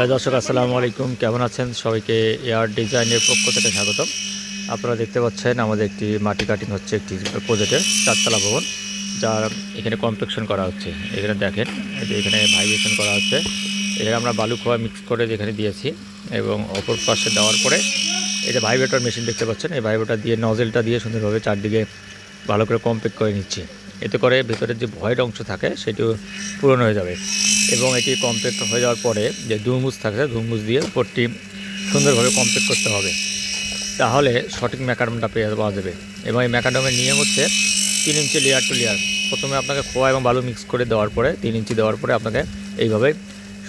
আহ, দর্শক আসসালামু আলাইকুম। কেমন আছেন? সবাইকে এয়ার ডিজাইনের পক্ষ থেকে স্বাগতম। আপনারা দেখতে পাচ্ছেন আমাদের একটি মাটি কাটিং হচ্ছে একটি প্রজেক্টের চারতলা ভবন যার এখানে কমপ্লেকশন করা হচ্ছে। এখানে দেখেন এখানে ভাইব্রেশন করা হচ্ছে। এখানে আমরা বালু খোয়া মিক্স করে যেখানে দিয়েছি এবং অপর পাশে দেওয়ার পরে যে ভাইব্রেটর মেশিন দেখতে পাচ্ছেন এই ভাইব্রেটর দিয়ে নজেলটা দিয়ে সুন্দরভাবে চারদিকে ভালো করে কমপ্লিট করে নিচ্ছি। এতে করে ভেতরের যে ভয়েড অংশ থাকে, সেটিও পূরণ হয়ে যাবে। এবং এটি কমপ্লিট হয়ে যাওয়ার পরে যে দুমুজ থাকে দুমুজ দিয়ে উপরটি সুন্দরভাবে কমপ্লিট করতে হবে। তাহলে সঠিক ম্যাকাডামটা পেয়ে পাওয়া যাবে। এবং এই ম্যাকাডামের নিয়ম হচ্ছে তিন ইঞ্চি লেয়ার টু লেয়ার প্রথমে আপনাকে খোয়া এবং বালু মিক্স করে দেওয়ার পরে, তিন ইঞ্চি দেওয়ার পরে আপনাকে এইভাবে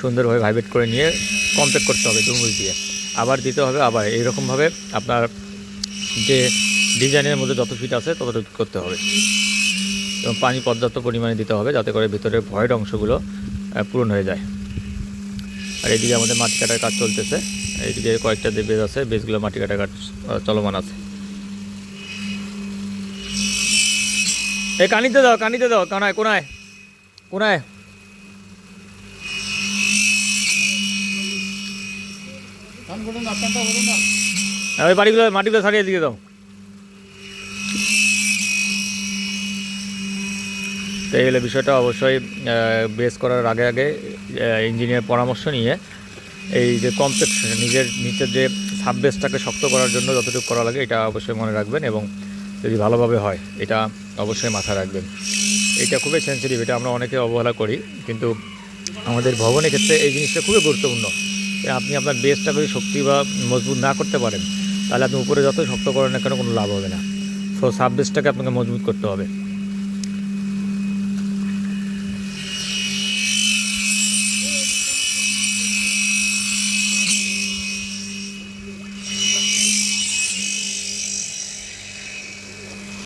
সুন্দরভাবে ভাইব্রেট করে নিয়ে কমপ্লিট করতে হবে দুমুজ দিয়ে। আবার দিতে হবে, আবার এইরকমভাবে আপনার যে ডিজাইনের মধ্যে যত ফিট আছে, ততটুকু করতে হবে। এবং পানি পর্যাপ্ত পরিমাণে দিতে হবে যাতে করে ভিতরের ভয়ের অংশগুলো পূরণ হয়ে যায়। আর এদিকে আমাদের মাটি কাটার কাজ চলতেছে। এইদিকে কয়েকটা যে বেজ আছে বেজগুলো মাটি কাটার কাজ চলমান আছে। এই কানিতে দাও কানিতে দাও। কানায় কোনায়? কোনায়? ওই বাড়িগুলো মাটিগুলো সারিয়ে দিয়ে দাও। তো এই বিষয়টা অবশ্যই বেস করার আগে আগে ইঞ্জিনিয়ার পরামর্শ নিয়ে এই যে কমপ্লেক্স নিজের নিচের যে সাববেসটাকে শক্ত করার জন্য যতটুকু করা লাগে, এটা অবশ্যই মনে রাখবেন এবং যদি ভালোভাবে হয়, এটা অবশ্যই মাথায় রাখবেন। এটা খুবই সেন্সিটিভ এটা আমরা অনেকে অবহেলা করি, কিন্তু আমাদের ভবনের ক্ষেত্রে এই জিনিসটা খুবই গুরুত্বপূর্ণ। আপনি আপনার বেসটা যদি শক্তি বা মজবুত না করতে পারেন, তাহলে আপনি উপরে যত শক্ত করেন না কেন কোনো লাভ হবে না। সো সাববেসটাকে আপনাকে মজবুত করতে হবে।